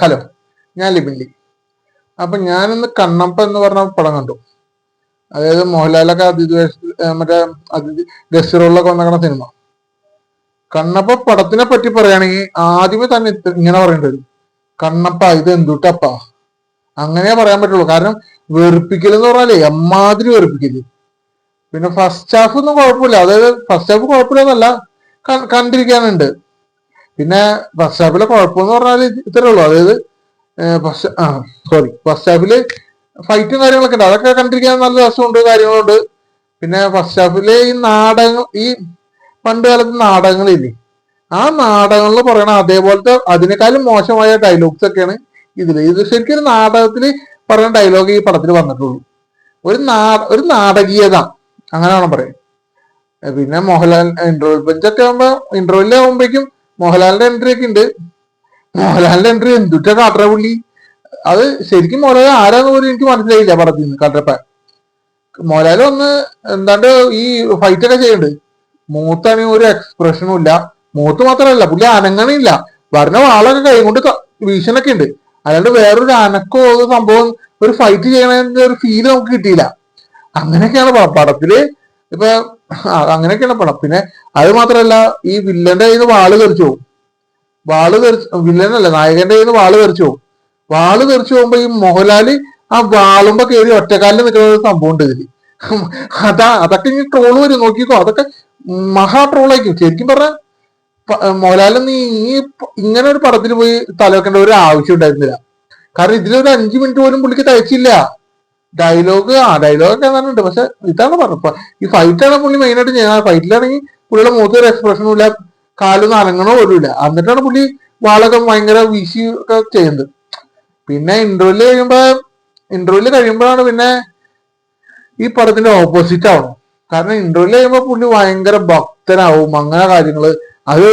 Hello ഞാൻ ലിബിൻലി അപ്പൊ ഞാനിന്ന് കണ്ണപ്പ എന്ന് പറഞ്ഞ പടം കണ്ടു. അതായത് മോഹൻലാലൊക്കെ അതിഥി മറ്റേ അതിഥി ഗസ്റ്റ് റോളിലൊക്കെ വന്നേക്കണ സിനിമ. കണ്ണപ്പ പടത്തിനെ പറ്റി പറയുകയാണെങ്കിൽ ആദ്യമേ തന്നെ ഇങ്ങനെ പറയേണ്ടി വരും. കണ്ണപ്പ ഇത് എന്തുട്ടപ്പ? അങ്ങനെ പറയാൻ പറ്റുള്ളൂ. കാരണം വെറുപ്പിക്കൽ എന്ന് പറഞ്ഞാലേ അമ്മാതിരി വെറുപ്പിക്കൽ. പിന്നെ ഫസ്റ്റ് ഹാഫ് ഒന്നും കുഴപ്പമില്ല. അതായത് ഫസ്റ്റ് ഹാഫ് കുഴപ്പമില്ലെന്നല്ല കണ്ടിരിക്കാനുണ്ട്. പിന്നെ ഫസ്റ്റ് ഹാഫിലെ കുഴപ്പമെന്ന് പറഞ്ഞാൽ ഇത്രേ ഉള്ളൂ. അതായത് ഫസ്റ്റ് സോറി ഫസ്റ്റ് ഹാഫിൽ ഫൈറ്റും കാര്യങ്ങളൊക്കെ ഉണ്ട്. അതൊക്കെ കണ്ടിരിക്കാൻ നല്ല രസമുണ്ട് കാര്യങ്ങളുണ്ട്. പിന്നെ ഫസ്റ്റ് ഹാഫിൽ ഈ നാടകങ്ങൾ ഈ പണ്ട് കാലത്ത് നാടകങ്ങളില്ലേ ആ നാടകങ്ങളിൽ പറയണ അതേപോലത്തെ അതിനേക്കാളും മോശമായ ഡയലോഗ്സ് ഒക്കെയാണ് ഇതിൽ. ഇത് ശരിക്കും ഒരു നാടകത്തിൽ പറയുന്ന ഡയലോഗ് ഈ പടത്തിൽ വന്നിട്ടുള്ളൂ. ഒരു നാ ഒരു നാടകീയത അങ്ങനെയാണ് പറയാം പിന്നെ മോഹൻലാൽ ഇന്റർവെൽ ബെഞ്ചൊക്കെ ആകുമ്പോ ഇന്റർവെല്ലിൽ ആകുമ്പോഴേക്കും മോഹൻലാലിന്റെ എൻട്രി ഒക്കെ ഉണ്ട്. മോഹൻലാലിന്റെ എൻട്രി എന്തുട്ട കാട്ടറ പുള്ളി? അത് ശരിക്കും മോഹൻലാൽ ആരാന്ന് പോലും എനിക്ക് മനസ്സിലായില്ല പടത്തിൽ നിന്ന് കാട്ടറപ്പ. മോഹൻലാൽ ഒന്ന് എന്താണ്ട് ഈ ഫൈറ്റ് ഒക്കെ ചെയ്യുന്നുണ്ട് മൂത്താണെങ്കിൽ ഒരു എക്സ്പ്രഷനും ഇല്ല. മൂത്ത് മാത്രമല്ല പുള്ളി അനങ്ങണില്ല. പറഞ്ഞ വാളൊക്കെ കൈ കൊണ്ട് ഭീഷണൊക്കെ ഉണ്ട്. അല്ലാണ്ട് വേറൊരു അനക്കോ സംഭവം ഒരു ഫൈറ്റ് ചെയ്യണതിന്റെ ഒരു ഫീൽ നമുക്ക് കിട്ടിയില്ല. അങ്ങനെയൊക്കെയാണ് പടത്തിൽ ഇപ്പൊ അങ്ങനെയൊക്കെയാണ് പടം. പിന്നെ അത് മാത്രമല്ല ഈ വില്ലന്റെ കയ്യിൽ നിന്ന് വാൾ തെറിച്ചു പോകും വാൾ തെറിച്ച് വില്ലനല്ല നായകന്റെ കയ്യിൽ നിന്ന് വാൾ തെറിച്ചു പോകും വാൾ തെറിച്ചു പോകുമ്പോ ഈ മോഹൻലാൽ ആ വാളുമ്പോ കയറി ഒറ്റക്കാലിൽ നിൽക്കുന്ന ഒരു സംഭവം ഉണ്ട് ഇതിൽ. അതാ അതൊക്കെ ഇനി ട്രോൾ വരും നോക്കിക്കോ. അതൊക്കെ മഹാ ട്രോളായിരിക്കും. ശരിക്കും പറഞ്ഞ മോഹൻലാൽ നീ ഈ ഇങ്ങനെ ഒരു പടത്തിൽ പോയി തലവെക്കേണ്ട ഒരു ആവശ്യം ഉണ്ടായിരുന്നില്ല. കാരണം ഇതിലൊരു അഞ്ചു മിനിറ്റ് പോലും പുള്ളിക്ക് തയ്ച്ചില്ല. ഡയലോഗ് ആ ഡയലോഗ് ഒക്കെ ഏതാണ്ട് പക്ഷെ ഇതാണ് പറഞ്ഞത്. ഈ ഫൈറ്റാണ് പുള്ളി മെയിനായിട്ട് ചെയ്യുന്നത്. ഫൈറ്റിലാണെങ്കിൽ പുള്ളിയുടെ മുഖത്ത് ഒരു എക്സ്പ്രഷനും ഇല്ല കാലൊന്നും അനങ്ങണോ ഇല്ല. എന്നിട്ടാണ് പുള്ളി വാളൊക്കെ ഭയങ്കര വീശി ഒക്കെ ചെയ്യുന്നത്. പിന്നെ ഇന്റർവ്യൂൽ കഴിയുമ്പോ ഇന്റർവ്യൂൽ കഴിയുമ്പോഴാണ് പിന്നെ ഈ പടത്തിന്റെ ഓപ്പോസിറ്റ് ആവണം കാരണം ഇന്റർവ്യൂൽ കഴിയുമ്പോ പുള്ളി ഭയങ്കര ഭക്തനാവും അങ്ങനെ കാര്യങ്ങൾ. അത്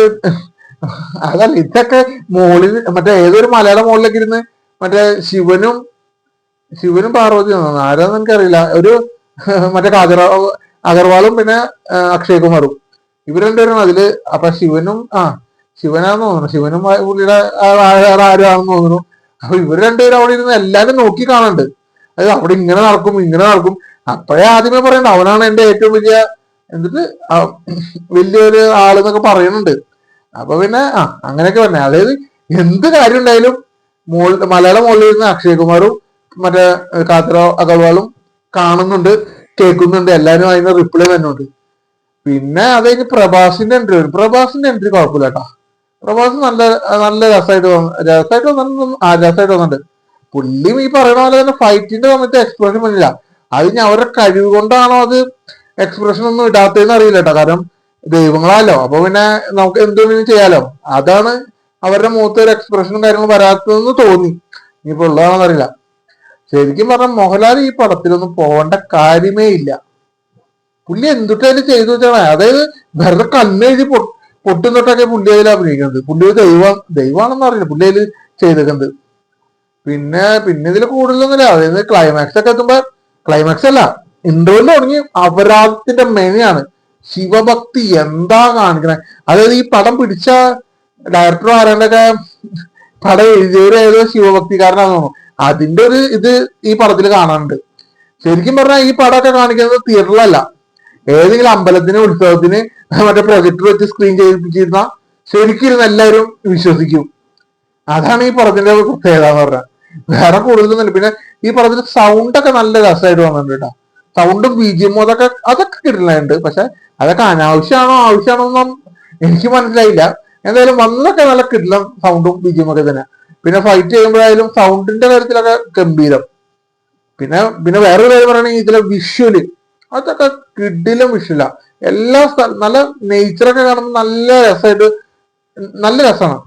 അതല്ല ഇതൊക്കെ മോളിൽ മറ്റേ ഏതൊരു മലയാള മോളിലൊക്കെ ഇരുന്ന് മറ്റേ ശിവനും ശിവനും പാർവതിയും ആരാന്ന് എനിക്കറിയില്ല. ഒരു മറ്റേ അഗർവാളും പിന്നെ അക്ഷയ് കുമാറും. ഇവർ രണ്ടുപേരും അതിൽ അപ്പൊ ശിവനും ആ ശിവനാന്ന് തോന്നുന്നു. ശിവനും പുള്ളിയുടെ ആരാണെന്ന് തോന്നുന്നു. അപ്പൊ ഇവർ രണ്ടുപേരും അവിടെ ഇരുന്ന് എല്ലാരും നോക്കി കാണണ്ട്. അതായത് അവിടെ ഇങ്ങനെ നടക്കും ഇങ്ങനെ നടക്കും. അപ്പോഴേ ആദ്യമേ പറയണ്ട അവനാണ് എന്റെ ഏറ്റവും വലിയ എന്നിട്ട് വലിയൊരു ആളെന്നൊക്കെ പറയുന്നുണ്ട് അപ്പൊ പിന്നെ ആ അങ്ങനെയൊക്കെ പറഞ്ഞ അതായത് എന്ത് കാര്യം ഉണ്ടായാലും മോൾ മലയാളം മോളിൽ ഇരുന്ന് അക്ഷയ് കുമാറും മറ്റേ കാത്തറ അഗർവാളും കാണുന്നുണ്ട് കേൾക്കുന്നുണ്ട്. എല്ലാവരും അതിന് റിപ്ലൈ തന്നുണ്ട്. പിന്നെ അത് കഴിഞ്ഞ് പ്രഭാസിന്റെ എൻട്രി വരും. പ്രഭാസിന്റെ എൻട്രി കുഴപ്പമില്ല കേട്ടോ. പ്രഭാസ് നല്ല നല്ല രസമായിട്ട് രസമായിട്ട് തോന്നുന്നു ആ രസമായിട്ട് വന്നിട്ടുണ്ട്. പുള്ളിയും ഈ പറയുന്ന പോലെ തന്നെ ഫൈറ്റിന്റെ സമയത്ത് എക്സ്പ്രഷൻ പറ്റില്ല അത് ഞാൻ അവരുടെ കഴിവ് കൊണ്ടാണോ അത് എക്സ്പ്രഷൻ ഒന്നും ഇടാത്തതെന്ന് അറിയില്ല കേട്ടോ. കാരണം ദൈവങ്ങളാലോ. അപ്പൊ പിന്നെ നമുക്ക് എന്തുകൊണ്ടും ചെയ്യാലോ. അതാണ് അവരുടെ മുഖത്ത് ഒരു എക്സ്പ്രഷനും കാര്യങ്ങളും വരാത്തതെന്ന് തോന്നി. ഇനിയിപ്പോ ഉള്ളതാണെന്ന് അറിയില്ല ശരിക്കും പറഞ്ഞാൽ മോഹൻലാൽ ഈ പടത്തിലൊന്നും പോകേണ്ട കാര്യമേ ഇല്ല. പുള്ളി എന്തുട്ടായാലും ചെയ്തു വെച്ചാണ്? അതായത് വെറുതെ കണ്ണെഴുതി പൊട്ടും തൊട്ടൊക്കെ പുള്ളി അതിൽ അഭിനയിക്കുന്നത് പുള്ളി ഒരു ദൈവം ദൈവമാണെന്ന് അറിയില്ല. പുള്ളി അതിൽ ചെയ്തേക്കുന്നത് പിന്നെ പിന്നെ ഇതിൽ കൂടുതലൊന്നുമില്ല. അതായത് ക്ലൈമാക്സ് ഒക്കെ എത്തുമ്പോ ക്ലൈമാക്സ് അല്ല ഇന്റർവെൽ തുടങ്ങി അപരാധത്തിന്റെ മെനയാണ് ശിവഭക്തി എന്താ കാണിക്കണേ? അതായത് ഈ പടം പിടിച്ച ഡയറക്ടർ ആരാണ്ടൊക്കെ പടം എഴുതിയവര് ഏതോ ശിവഭക്തിക്കാരനാന്ന് തോന്നുന്നു. അതിന്റെ ഒരു ഇത് ഈ പടത്തിൽ കാണാനുണ്ട്. ശരിക്കും പറഞ്ഞാൽ ഈ പടമൊക്കെ കാണിക്കുന്നത് തിയേറ്ററിലല്ല ഏതെങ്കിലും അമ്പലത്തിന് ഉത്സവത്തിന് മറ്റേ പ്രൊജക്ടർ വെച്ച് സ്ക്രീൻ ചെയ്യിപ്പിച്ചിരുന്ന ശരിക്കും എല്ലാവരും വിശ്വസിക്കും. അതാണ് ഈ പടത്തിന്റെ പ്രത്യേകത എന്ന് പറഞ്ഞാൽ വേറെ കൂടുതലൊന്നുമില്ല. പിന്നെ ഈ പടത്തിന്റെ സൗണ്ട് ഒക്കെ നല്ല രസമായിട്ട് വന്നിട്ടുണ്ട് കേട്ടോ. സൗണ്ടും ബീജിയമും അതൊക്കെ അതൊക്കെ കിട്ടുന്നുണ്ട്. പക്ഷെ അതൊക്കെ അനാവശ്യമാണോ ആവശ്യമാണോ ഒന്നും എനിക്ക് മനസ്സിലായില്ല. എന്തായാലും വന്നൊക്കെ നല്ല കിട്ടില്ല സൗണ്ടും ബീജിയും ഒക്കെ തന്നെ. പിന്നെ ഫൈറ്റ് ചെയ്യുമ്പോഴായാലും സൗണ്ടിന്റെ കാര്യത്തിലൊക്കെ ഗംഭീരം. പിന്നെ പിന്നെ വേറൊരു കാര്യം പറയുകയാണെങ്കിൽ ഇതിലെ വിഷ്വൽ അതൊക്കെ കിഡിലും വിഷില്ല എല്ലാ നല്ല നേച്ചറൊക്കെ കാണുമ്പോൾ നല്ല രസമായിട്ട് നല്ല രസമാണ്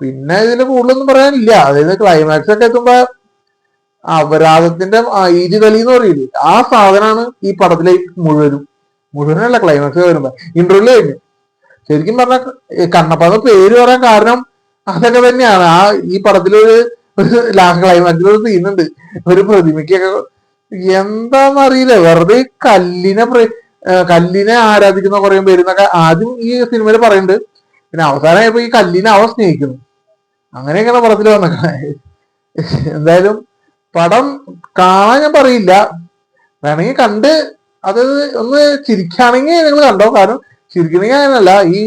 പിന്നെ ഇതിന് കൂടുതലൊന്നും പറയാനില്ല. അതായത് ക്ലൈമാക്സ് ഒക്കെ എത്തുമ്പോ അപരാധത്തിന്റെ ഈജി കളി എന്ന് പറയില്ലേ? ആ സാധനമാണ് ഈ പടത്തിലെ മുഴുവനും. മുഴുവനല്ല ക്ലൈമാക്സ് വരുമ്പോ. ഇന്റർവ്യൂ കഴിഞ്ഞു. ശരിക്കും പറഞ്ഞ കണ്ണപ്പാന്ന് പേര് പറയാൻ കാരണം അതൊക്കെ തന്നെയാണ്. ആ ഈ പടത്തിലൊരു ഒരു ലാസ്റ്റ് ക്ലൈമാക്സിൽ ഒരു സീനുണ്ട് ഒരു പ്രതിമയ്ക്കൊക്കെ എന്താന്നറിയില്ല. വെറുതെ ഈ കല്ലിനെ കല്ലിനെ ആരാധിക്കുന്ന കുറെ പേര് എന്നൊക്കെ ആദ്യം ഈ സിനിമയിൽ പറയുന്നുണ്ട് പിന്നെ അവസാനമായപ്പോ ഈ കല്ലിനെ അവ സ്നേഹിക്കുന്നു. അങ്ങനെയൊക്കെയാണ് പടത്തിൽ വന്നേക്കണേ. എന്തായാലും പടം കാണാൻ ഞാൻ പറയില്ല. വേണമെങ്കിൽ കണ്ട് അത് ഒന്ന് ചിരിക്കുകയാണെങ്കിൽ നിങ്ങൾ കണ്ടോ? കാരണം ചിരിക്കണമെങ്കിൽ അങ്ങനല്ല ഈ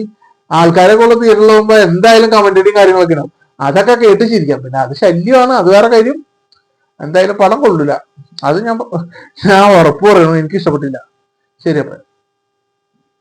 ആൾക്കാരൊക്കെ ഉള്ള തിയേറ്ററിൽ പോകുമ്പോൾ എന്തായാലും കമന്റടിയും കാര്യങ്ങളൊക്കെ ഉണ്ടാവും അതൊക്കെ കേട്ട് ചിരിക്കാം. പിന്നെ അത് ശല്യമാണ്. അത് വേറെ കാര്യം. എന്തായാലും പടം കൊള്ളില്ല അത് ഞാൻ ഞാൻ ഉറപ്പ് പറയുന്നു എനിക്ക് ഇഷ്ടപ്പെട്ടില്ല ശരി അപ്പൊ